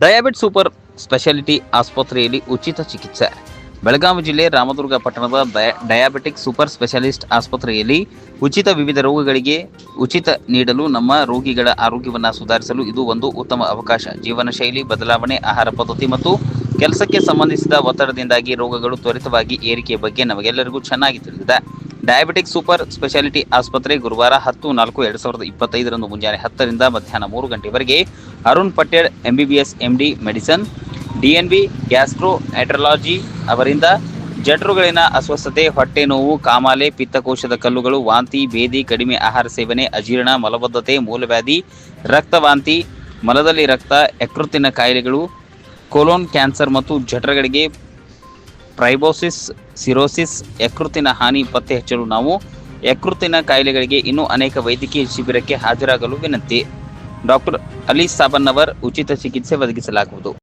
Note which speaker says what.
Speaker 1: Diabetes super speciality ಆಸ್ಪತ್ರೆಯಲ್ಲಿ ಉಚಿತ ಚಿಕಿತ್ಸೆ. ಬೆಳಗಾವಿ ಜಿಲ್ಲೆ ರಾಮದುರ್ಗ ಪಟ್ಟಣದ ಡಯ- ಡಯಾಬಿಟಿಕ್ ಸೂಪರ್ ಸ್ಪೆಷಾಲಿಸ್ಟ್ ಆಸ್ಪತ್ರೆಯಲ್ಲಿ ಉಚಿತ ವಿವಿಧ ರೋಗಗಳಿಗೆ ಉಚಿತ ನೀಡಲು ನಮ್ಮ ರೋಗಿಗಳ ಆರೋಗ್ಯವನ್ನು ಸುಧಾರಿಸಲು ಇದು ಒಂದು ಉತ್ತಮ ಅವಕಾಶ. ಜೀವನ ಶೈಲಿ ಬದಲಾವಣೆ, ಆಹಾರ ಪದ್ಧತಿ ಮತ್ತು ಕೆಲಸಕ್ಕೆ ಸಂಬಂಧಿಸಿದ ಒತ್ತಡದಿಂದಾಗಿ ರೋಗಗಳು ತ್ವರಿತವಾಗಿ ಏರಿಕೆ ಬಗ್ಗೆ ನಮಗೆಲ್ಲರಿಗೂ ಚೆನ್ನಾಗಿ ತಿಳಿದಿದೆ. ಡಯಾಬಿಟಿಕ್ ಸೂಪರ್ ಸ್ಪೆಷಾಲಿಟಿ ಆಸ್ಪತ್ರೆ ಗುರುವಾರ ಹತ್ತು ನಾಲ್ಕು ಎರಡು ಸಾವಿರದ ಇಪ್ಪತ್ತೈದರಂದು ಮುಂಜಾನೆ ಹತ್ತರಿಂದ ಮಧ್ಯಾಹ್ನ ಮೂರು ಗಂಟೆವರೆಗೆ Arun Patel MBBS MD medicine DNB gastroenterology ಅವರಿಂದ ಜಠರುಗಳಿನ ಅಸ್ವಸ್ಥತೆ, ಹೊಟ್ಟೆ ನೋವು, ಕಾಮಾಲೆ, ಪಿತ್ತಕೋಶದ ಕಲ್ಲುಗಳು, ವಾಂತಿ, ಬೇದಿ, ಕಡಿಮೆ ಆಹಾರ ಸೇವನೆ, ಅಜೀರ್ಣ, ಮಲಬದ್ಧತೆ, ಮೂಲವ್ಯಾಧಿ, ರಕ್ತವಾಂತಿ, ಮಲದಲ್ಲಿ ರಕ್ತ, ಯಕೃತ್ತಿನ ಕಾಯಿಲೆಗಳು, ಕೊಲೋನ್ ಕ್ಯಾನ್ಸರ್ ಮತ್ತು ಜಠರಗಳಿಗೆ ಪ್ರೈಬೋಸಿಸ್, ಸಿರೋಸಿಸ್, ಯಕೃತ್ತಿನ ಹಾನಿ, ಪತ್ತೆ ಹಚ್ಚಲು ನಾವು ಯಕೃತ್ತಿನ ಕಾಯಿಲೆಗಳಿಗೆ ಇನ್ನೂ ಅನೇಕ ವೈದ್ಯಕೀಯ ಶಿಬಿರಕ್ಕೆ ಹಾಜರಾಗಲು ವಿನಂತಿ. डॉक्टर अली साबनवर उचित चिकित्सेवैद्यकी सलाह होतो